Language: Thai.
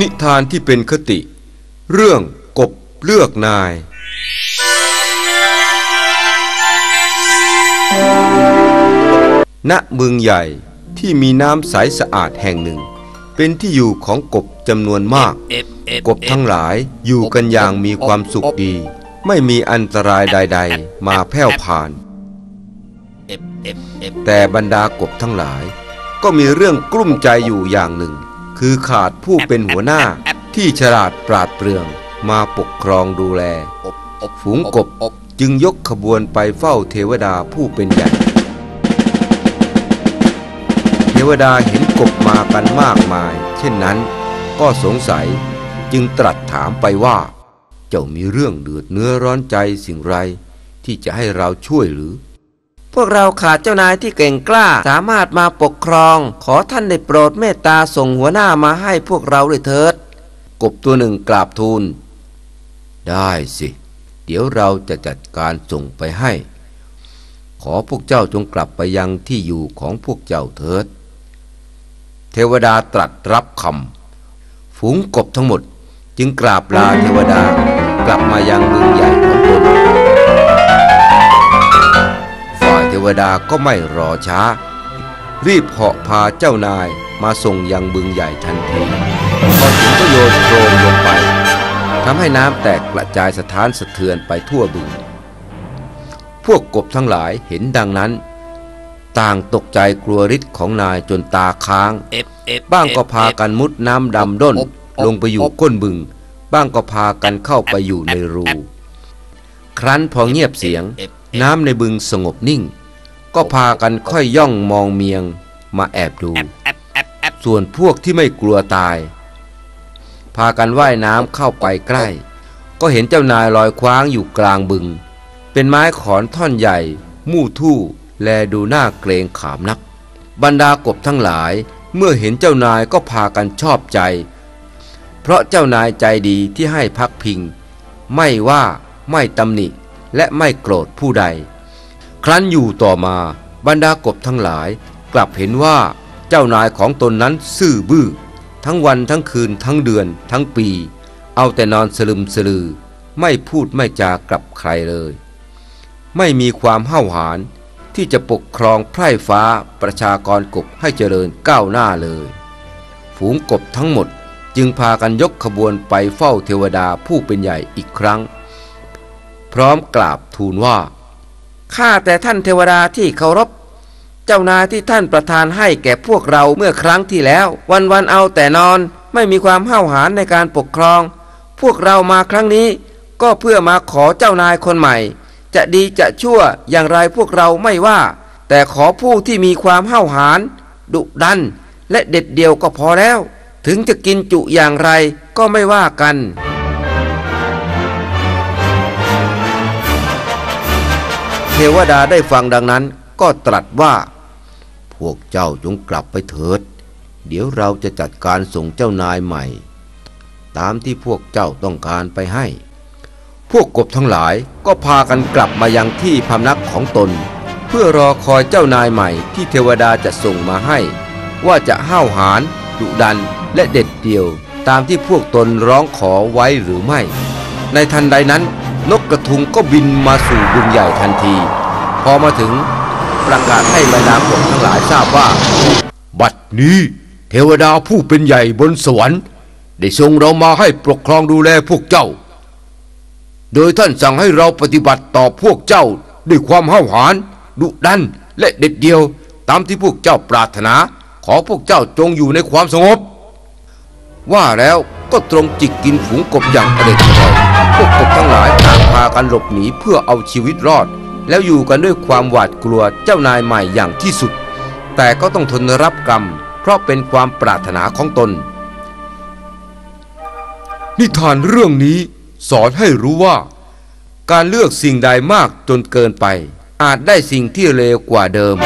นิทานที่เป็นคติ เรื่องกบเลือกนาย ณเมืองใหญ่ที่มีน้ำใสสะอาดแห่งหนึ่ง เป็นที่อยู่ของกบจำนวนมาก กบทั้งหลายอยู่กันอย่างมีความสุขดี ไม่มีอันตรายใด ๆ มาแผ่วผ่าน แต่บรรดากบทั้งหลาย ก็มีเรื่องกลุ้มใจอยู่อย่างหนึ่ง คือขาดผู้เป็นหัวหน้าที่ฉลาดปราดเปรื่องมาปกครองดูแล ฝูงกบจึงยกขบวนไปเฝ้าเทวดาผู้เป็นใหญ่ เทวดาเห็นกบมากันมากมาย เช่นนั้น ก็สงสัยจึงตรัสถามไปว่า เจ้ามีเรื่องเดือดเนื้อร้อนใจสิ่งไร ที่จะให้เราช่วยหรือ พวกเราขาดเจ้านายที่เก่งกล้าสามารถมาปกครอง ขอท่านได้โปรดเมตตาส่งหัวหน้ามาให้พวกเราด้วยเถิด กบตัวหนึ่งกราบทูล ได้สิ เดี๋ยวเราจะจัดการส่งไปให้ ขอพวกเจ้าจงกลับไปยังที่อยู่ของพวกเจ้าเถิด เทวดาตรัสรับคำฝูงกบทั้งหมด จึงกราบลาเทวดากลับมายังบึงใหญ่ของตน วดาก็ไม่รอช้า รีบเหาะพาเจ้านายมาส่งยังบึงใหญ่ทันทีพอถึงก็โยนโครมลงไปทำให้น้ำแตกกระจายสถานสะเทือนไปทั่วบึง พวกกบทั้งหลายเห็นดังนั้น ต่างตกใจกลัวฤทธิ์ของนายจนตาค้าง บ้างก็พากันมุดน้ำดำด้น ลงไปอยู่ก้นบึง บ้างก็พากันเข้าไปอยู่ในรู ครั้นพอเงียบเสียง น้ำในบึงสงบนิ่ง ก็พากันค่อยย่องมองเมียงมาแอบดู ส่วนพวกที่ไม่กลัวตาย พากันว่ายน้ำเข้าไปใกล้ ก็เห็นเจ้านายลอยคว้างอยู่กลางบึง เป็นไม้ขอนท่อนใหญ่ มู่ทู่ แลดูน่าเกรงขามนัก บรรดากบทั้งหลาย เมื่อเห็นเจ้านายก็พากันชอบใจ เพราะเจ้านายใจดีที่ให้พักพิง ไม่ว่าไม่ตำหนิและไม่โกรธผู้ใด ครั้นอยู่ต่อมาบรรดากบทั้งหลาย กลับเห็นว่าเจ้านายของตนนั้นซื่อบื้อ ทั้งวันทั้งคืนทั้งเดือนทั้งปี เอาแต่นอนสลึมสลือ ไม่พูดไม่จากับใครเลย ไม่มีความห้าวหาญที่จะปกครองไพร่ฟ้าประชากรกบให้เจริญก้าวหน้าเลย ฝูงกบทั้งหมดจึงพากันยกขบวนไปเฝ้าเทวดาผู้เป็นใหญ่อีกครั้ง พร้อมกราบทูลว่า ข้าแต่ท่านเทวดาที่เคารพ เจ้านายที่ท่านประทานให้แก่พวกเราเมื่อครั้งที่แล้ว วันวันเอาแต่นอนไม่มีความห้าวหาญในการปกครอง พวกเรามาครั้งนี้ ก็เพื่อมาขอเจ้านายคนใหม่ จะดีจะชั่วอย่างไรพวกเราไม่ว่า แต่ขอผู้ที่มีความห้าวหาญดุดัน และเด็ดเดี่ยวก็พอแล้ว ถึงจะกินจุอย่างไรก็ไม่ว่ากัน เทวดาได้ฟังดังนั้นก็ตรัสว่า พวกเจ้าจงกลับไปเถิด เดี๋ยวเราจะจัดการส่งเจ้านายใหม่ ตามที่พวกเจ้าต้องการไปให้ พวกกบทั้งหลายก็พากันกลับมายังที่พำนักของตน เพื่อรอคอยเจ้านายใหม่ที่เทวดาจะส่งมาให้ ว่าจะห้าวหาญดุดันและเด็ดเดี่ยวตามที่พวกตนร้องขอไว้หรือไม่ ในทันใดนั้น นกกระทุงก็บินมาสู่บึงใหญ่ทันที พอมาถึงประกาศให้บรรดากบทั้งหลายทราบว่า บัดนี้เทวดาผู้เป็นใหญ่บนสวรรค์ ได้ทรงเรามาให้ปกครองดูแลพวกเจ้า โดยท่านสั่งให้เราปฏิบัติต่อพวกเจ้าด้วยความห้าวหาญดุดันและเด็ดเดียวตามที่พวกเจ้าปรารถนา ขอพวกเจ้าจงอยู่ในความสงบ ว่าแล้วก็ตรงจิกกินฝูงกบอย่างอเด็ดอร่อยพวกกบทั้งหลาย กันหลบหนีเพื่อเอาชีวิตรอด แล้วอยู่กันด้วยความหวาดกลัวเจ้านายใหม่อย่างที่สุด แต่ก็ต้องทนรับกรรม เพราะเป็นความปรารถนาของตน นิทานเรื่องนี้สอนให้รู้ว่า การเลือกสิ่งใดมากจนเกินไป อาจได้สิ่งที่เลวกว่าเดิม